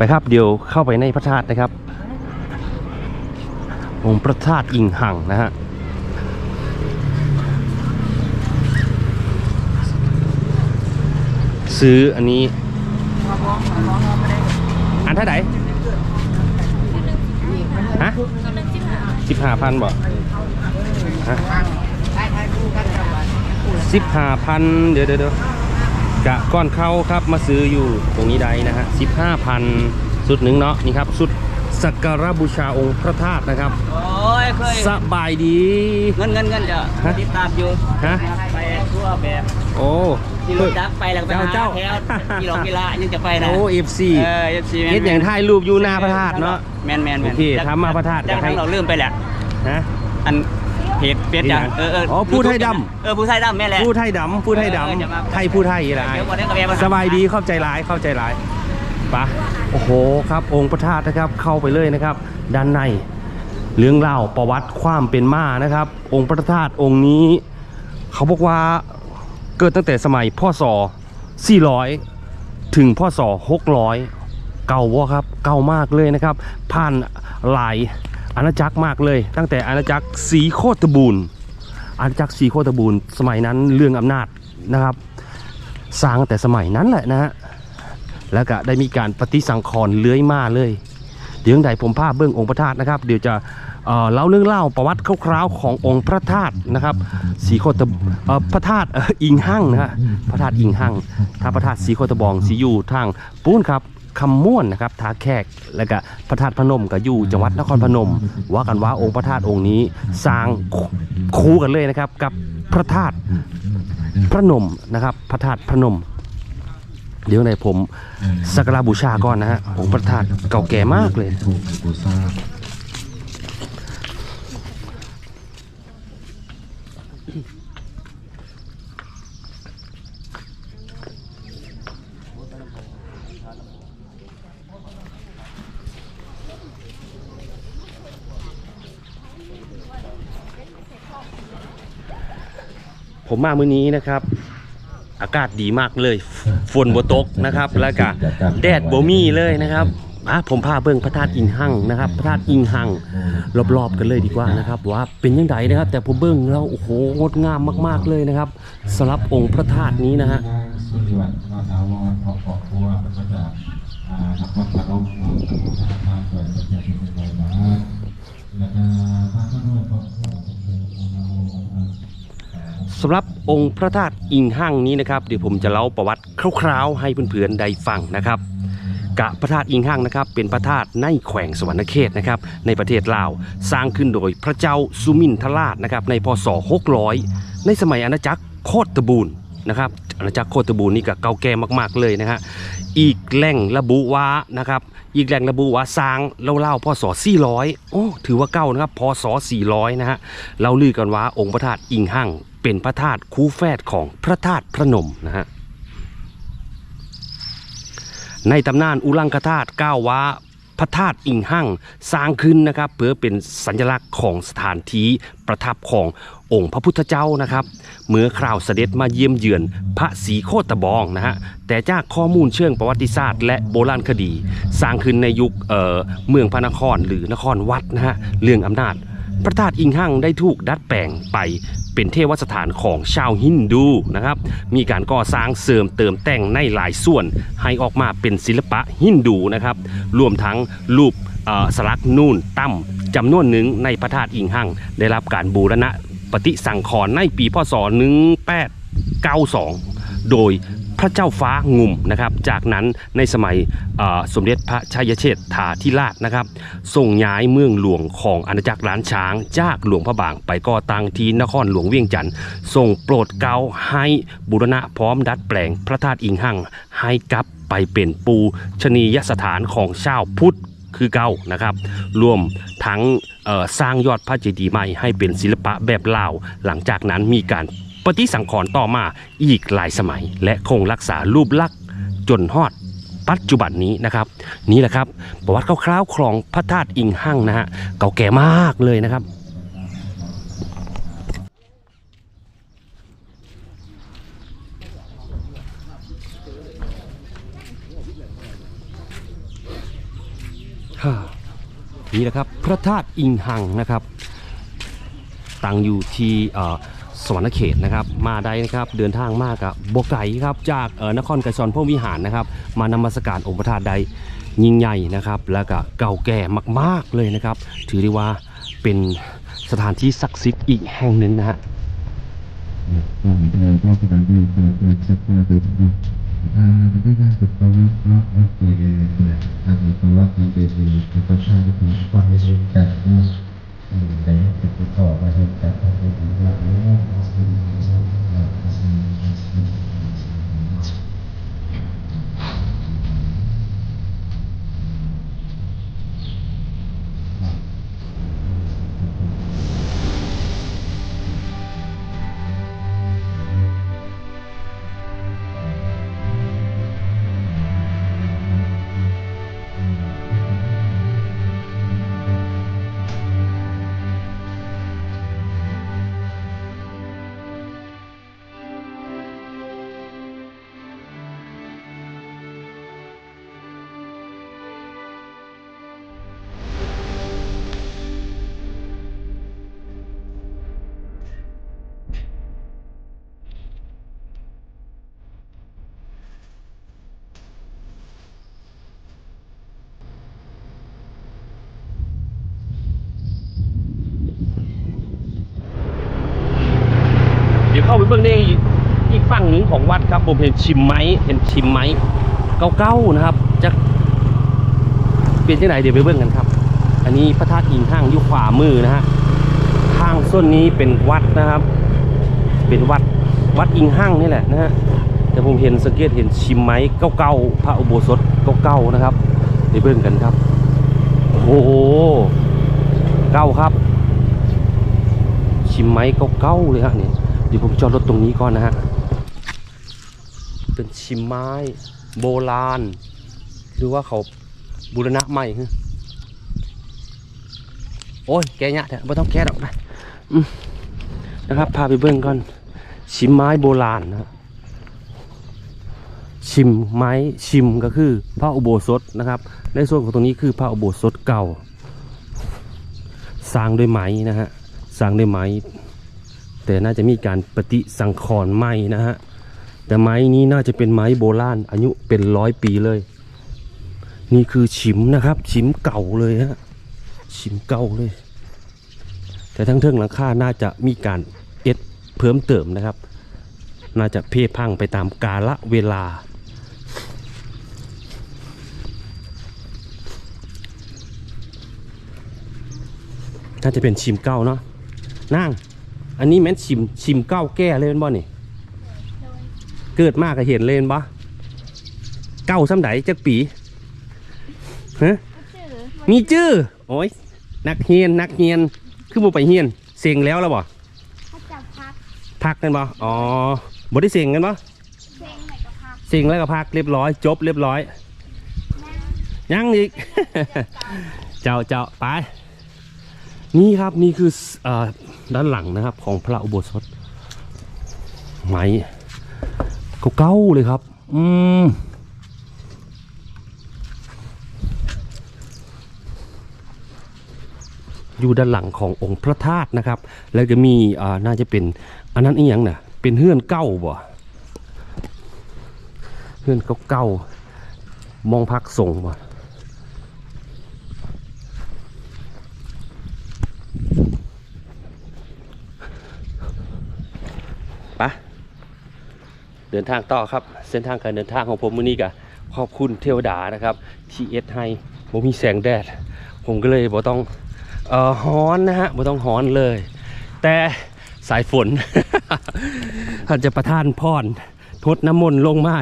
ไปครับเดี๋ยวเข้าไปในพระธาตุนะครับ องค์พระธาตุอิงหังนะฮะซื้ออันนี้อันเท่าไหร่ฮะสิบห้าพันบ่ฮะสิบห้าพันเดี๋ยวเดี๋ยวเดี๋ยว กะก้อนเข้าครับมาซื้ออยู่ตรงนี้ใดนะฮะสิบห้าพันสุดหนึ่งเนาะนี่ครับสุดสักการะบูชาองค์พระธาตุนะครับโอ้ยเคยสบายดี เงินเงินเงินจะฮะติดตามอยู่ฮะไปทั่วแบบโอ้ที่รถดักไปแล้วก็ไปหาเจ้าแถวเจ้ากีฬากีฬายังจะไปนะโอ้เอฟซีเออยังซีแมนเฮ็ดอย่างถ่ายรูปอยู่หน้าพระธาตุเนาะแมนแมนแมนโอเคทำมาพระธาตุจากอยากให้ทั้งเราลืมไปแหละฮะอัน เพจเพจจังนี่นะเออเอออ๋อผู้ไทยดำ เออผู้ไทยดำแม่แหละ ผู้ไทยดำผู้ไทยดเออจะมาำไทยผู้ไทยอะไร เดี๋ยววันนี้ก็แวะมาสบายดีเข้าใจร้ายเข้าใจร้ายปะโอ้โหครับองค์พระธาตุนะครับเข้าไปเลยนะครับ ด้านในเรื่องเล่าวประวัติความเป็นมานะครับ องค์พระธาตุองค์นี้ เขาบอกว่าเกิดตั้งแต่สมัยพ่อศ400 ถึงพ่อศ600 เก่าวะครับเก่ามากเลยนะครับ ผ่านหลาย อาณาจักรมากเลย ตั้งแต่อาณาจักรศรีโคตบูรณ์อาณาจักรศรีโคตบูรณ์สมัยนั้นเรื่องอำนาจนะครับ สร้างแต่สมัยนั้นแหละนะฮะแล้วก็ได้มีการปฏิสังขรณ์เลื้อยมาเลย เดี๋ยวใดผมภาพเบื้ององค์พระธาตุนะครับ เดี๋ยวจะเเล่าเรื่องเล่าประวัติคร่าวๆขององค์พระธาตุนะครับสีโคตพระธาตุอิงหั่งนะฮะพระธาตุอิงหั่งถ้าพระธาตุสีโคตบองสีอยู่ทางปูนครับ คำม่วนนะครับทาแขกแล้วก็พระธาตุพนมก็อยู่จังหวัดนครพนม ว่ากันว่าองค์พระธาตุองค์นี้สร้างคู่กันเลยนะครับ กับพระธาตุพระนมนะครับ พระธาตุพระนม เดี๋ยวในผมสักการบูชาก่อนนะฮะองค์พระธาตุเก่าแก่มากเลย ถูกกูทราบ ผมมามื้อนี้นะครับ อากาศดีมากเลย ฝนบ่ตกนะครับ แล้วก็แดดบ่มีเลยนะครับอะผมพาเบิ่งพระธาตุอิงหังนะครับ พระธาตุอิงหังรอบๆกันเลยดีกว่านะครับ ว่าเป็นยังไงนะครับ แต่ผมเบิ่งแล้วโอ้โหงดงามมาก ๆเลยนะครับสำหรับองค์พระธาตุนี้นะฮะ สำหรับองค์พระธาตุอิงห้างนี้นะครับเดี๋ยวผมจะเล่าประวัติคร่าวๆให้เพื่อนๆได้ฟังนะครับกะพระธาตุอิงห้างนะครับเป็นพระธาตุในแขวงสวรรณเขตนะครับในประเทศลาวสร้างขึ้นโดยพระเจ้าสุมินทราชนะครับในพศ 600 ในสมัยอาณาจักรโคตบูรณ์นะครับ อาณาจักรโคตบูนี่ก็เก่าแก่มากๆเลยนะฮะอีกแหล่งระบุว่านะครับอีกแหล่งระบุว่าสร้างเล่าๆพศ400โอ้ถือว่าเก่านะครับพศ400นะฮะเราลือกันว่าองค์พระธาตุอิงหั่งเป็นพระธาตุคู่แฝดของพระธาตุพระนมนะฮะในตำนานอุลังคธาตุกล่าวว่า พระธาตุอิงหั่งสร้างขึ้นนะครับเพื่อเป็นสัญลักษณ์ของสถานที่ประทับขององค์พระพุทธเจ้านะครับ เมื่อคราวเสด็จมาเยี่ยมเยือนพระศรีโคตบองนะฮะแต่จากข้อมูลเชิงประวัติศาสตร์ และโบราณคดี สร้างขึ้นในยุคเอ่อเมืองพระนครหรือนครวัดนะฮะเรื่องอำนาจพระธาตุอิงหั่งได้ถูกดัดแปลงไป เป็นเทวสถานของชาวฮินดูนะครับ มีการก่อสร้างเสริมเติมแต่งในหลายส่วน ให้ออกมาเป็นศิลปะฮินดูนะครับ รวมทั้งรูปสลักนูนตั้มจำนวนหนึ่งในพระธาตุอิงหั่งได้รับการบูรณะปฏิสังขรณ์ในปีพศ 1892 โดย พระเจ้าฟ้างุ่มนะครับ จากนั้นในสมัยสมเด็จพระชัยเชษฐาธิราชนะครับส่งย้ายเมืองหลวงของอาณาจักรล้านช้าง จากหลวงพระบางไปก่อตั้งที่นครหลวงเวียงจันทร์ส่งโปรดเกล้าให้บุรณะพร้อมดัดแปลงพระธาตุอิงหั่งให้กลับไปเป็นปูชนียสถานของชาวพุทธคือเก่านะครับ รวมทั้งสร้างยอดพระเจดีย์ใหม่ให้เป็นศิลปะแบบลาว หลังจากนั้นมีการ ฏิสังขรณ์ต่อมาอีกหลายสมัย และคงรักษารูปลักษณ์จนฮอดปัจจุบันนี้นะครับ นี่แหละครับ ประวัติคร่าวๆของพระธาตุอิงหั่งนะฮะเก่าแก่มากเลยนะครับนี่แหละครับพระธาตุอิงหังนะครับตั้งอยู่ที่ วรรณเขตนะครับ มาได้นะครับเดินทางมากกับบไก่ครับจากเอ่อนครไกรสอนพรมวิหารนะครับ มานมัสการองค์พระธาตุใดยิ่งใหญ่นะครับ แล้วก็เก่าแก่มากๆเลยนะครับ ถือได้ว่าเป็นสถานที่ศักดิ์สิทธิ์อีกแห่งหนึ่งนะฮะเไหนจะไปขอมาเห็นแต่ไม่ดีมากไม่ดีมาก ของวัดครับผมเห็นชิมไม้เห็นชิมไม้เก้าๆนะครับจะเป็นที่ไหนเดี๋ยวไปเบื้องกันครับ อันนี้พระธาตุอิงห้างอยู่ขวามือนะฮะทางส้นนี้เป็นวัดนะครับ เป็นวัดวัดอิงห้างนี่แหละนะฮะแต่ผมเห็นสังเกตเห็นชิมไม้เก้าๆพระอุโบสถเก้าๆนะครับไปเบื้องกันครับโอ้โหเก้าครับ ชิมไม้เก้าๆเลยฮะนี่เดี๋ยวผมจอดรถตรงนี้ก่อนนะฮะ เป็นชิมไม้ โบราณ หรือว่าเขาบูรณะใหม่โอ้ยแกเนี่ยเถอะไม่ต้องแกหรอกนะนะครับ พาไปเบื้องก่อน ชิมไม้โบราณนะฮะชิมไม้ชิมก็คือพระอุโบสถนะครับ ในส่วนของตรงนี้คือพระอุโบสถเก่า สร้างด้วยไม้นะฮะสร้างด้วยไม้ แต่น่าจะมีการปฏิสังขรณ์ไม้นะฮะ แต่ไม้นี้น่าจะเป็นไม้โบราณอายุเป็นร้อยปีเลย นี่คือฉิมนะครับ ฉิมเก่าเลยฮะฉิมเก่าเลย แต่ทั้งเทิงหลังคาน่าจะมีการเอ็ดเพิ่มเติมนะครับ น่าจะเพพังไปตามกาละเวลาน่าจะเป็นชิมเก้าเนาะนั่ง อันนี้แม่นชิมชิมเก้าแก้เลยเป็นบ่นี่ เกิดมากก็เห็นเลยเห็นบ่เก้าซ้ำไดจักปีฮะมีจื้อโอ้ยนักเฮียนนักเฮียนคือบ่ไปเฮียนเซ็งแล้วแล้วบ่ถ้าจะพักพักกันบ่อ๋อบ่ได้เซ็งกันบ่เพลงไหนก็พักเซ็งแล้วก็พักเรียบร้อย จบเรียบร้อยนั่งยังอีก เจ้าเจ้าไป นี่ครับนี่คือเอ่อด้านหลังนะครับ ของพระอุโบสถไม้ เก่าๆเลยครับ อืมอยู่ด้านหลังขององค์พระธาตุนะครับ แล้วก็มีอ่าน่าจะเป็นอันนั้นอีหยังน่ะเป็นเฮือนเก้าบ่เฮือนเก่าๆมองพักส่งบ่ปะ เดินทางต่อครับ เส้นทางการเดินทางของผมมื้อนี้กะขอบคุณเทวดานะครับ ที่เอสให้ผมมีแสงแดด ผมก็เลยบ่ต้องเอ่อฮ้อนนะฮะบ่ต้องฮ้อนเลย แต่สายฝนอาจจะประทานพรทดน้ำมนต์ลงมา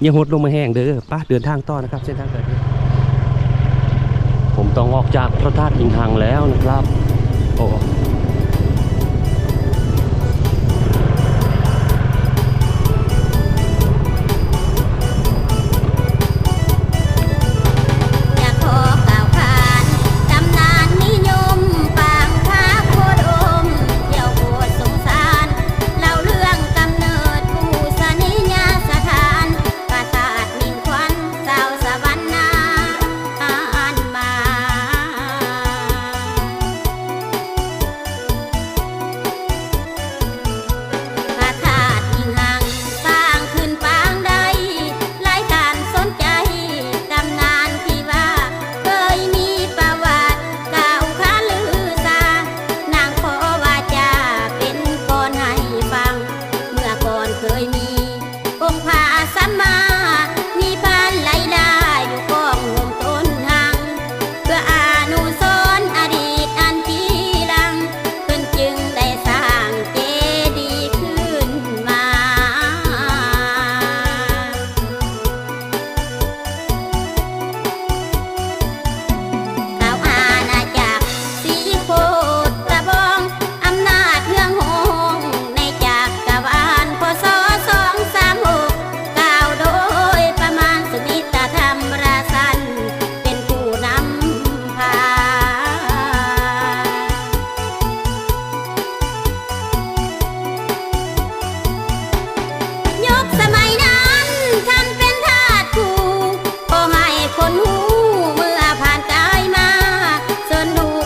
อย่าหดลงมาแห้งเด้อป้าเดินทางต่อนะครับ เส้นทางการเดินผมต้องออกจากพระธาตุอิงหังแล้วนะครับ โอ้